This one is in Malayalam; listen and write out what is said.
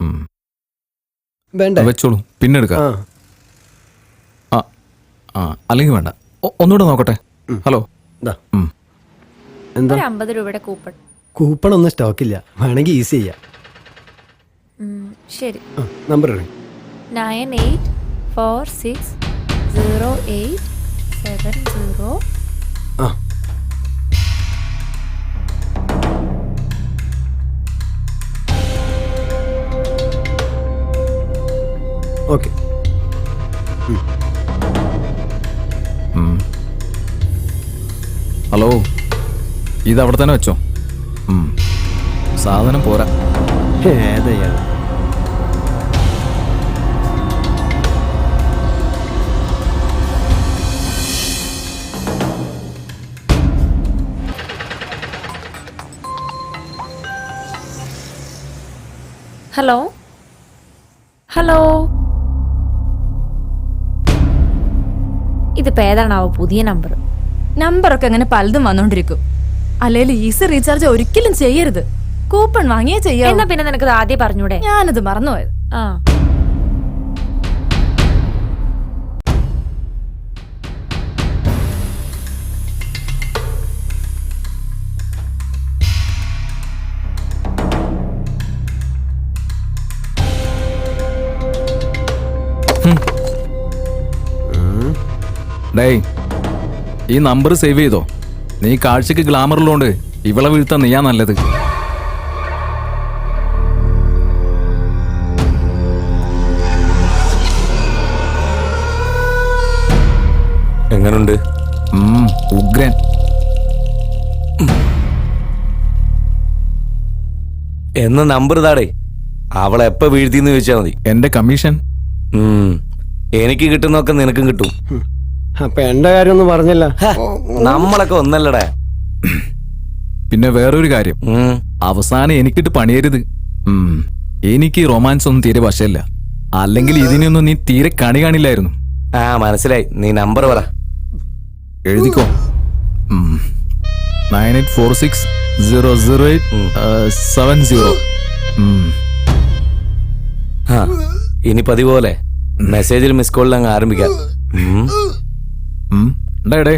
ഉം. വെച്ചോളൂ. പിന്നെ എടുക്കാം. ആ. ആ ആ അല്ലെങ്കിൽ വേണ്ട. ഒന്നുകൂടെ നോക്കട്ടെ. ഹലോ. എന്താ? അമ്പത് രൂപയുടെ കൂപ്പൺ. കൂപ്പൺ ഒന്നും സ്റ്റോക്കില്ല. വേണമെങ്കിൽ ഈസി ചെയ്യാം. ശരി. Number nine eight four six zero eight seven zero okay. Hello ഇത് അവിടെ തന്നെ വെച്ചോ? സാധനം പോരാ. ഏതയ്യാ ഹലോ? ഹലോ? ഇതിപ്പോ ഏതാണാവോ പുതിയ നമ്പർ നമ്പറൊക്കെ അങ്ങനെ പലതും വന്നോണ്ടിരിക്കും. അല്ലെങ്കിൽ ഈസി റീചാർജ് ഒരിക്കലും ചെയ്യരുത്. കൂപ്പൺ വാങ്ങിയേ ചെയ്യാം എന്നാ പിന്നെ നിനക്ക് ആദ്യം പറഞ്ഞൂടെ? ഞാനത് മറന്നുപോയത്. ആ. ഡേയ് ഈ നമ്പർ സേവ് ചെയ്തോ. നീ കാഴ്ചക്ക് ഗ്ലാമറുള്ളോണ്ട് ഇവളെ വീഴ്ത്താൻ നീയാ നല്ലത്. എങ്ങനുണ്ട്? ഉഗ്രൻ. എന്ന നമ്പർ താടേ അവളെ എപ്പോ വീഴ്ത്തിന്ന് ചോദിച്ചാ മതി. എന്റെ കമ്മീഷൻ? എനിക്ക് കിട്ടുന്നൊക്കെ നിനക്കും കിട്ടും. അപ്പൊ എന്റെ കാര്യം ഒന്നും പറഞ്ഞില്ല നമ്മളൊക്കെ ഒന്നല്ലടേ. പിന്നെ വേറൊരു കാര്യം. അവസാനം എനിക്കിട്ട് പണിയരുത്. ഉം, എനിക്ക് ഈ റൊമാൻസ് ഒന്നും തീരെ വശമില്ല. അല്ലെങ്കിൽ ഇതിനൊന്നും നീ തീരെ കണി കാണില്ലായിരുന്നു. ആ മനസ്സിലായി. നീ നമ്പർ പറ. എഴുതിക്കോ. Nine eight four six zero zero eight seven zero. ആ ഇനി പതിപോലെ മെസ്സേജിൽ മിസ് കോളിൽ അങ്ങ് ആരംഭിക്കാം. ഉം. ഡേ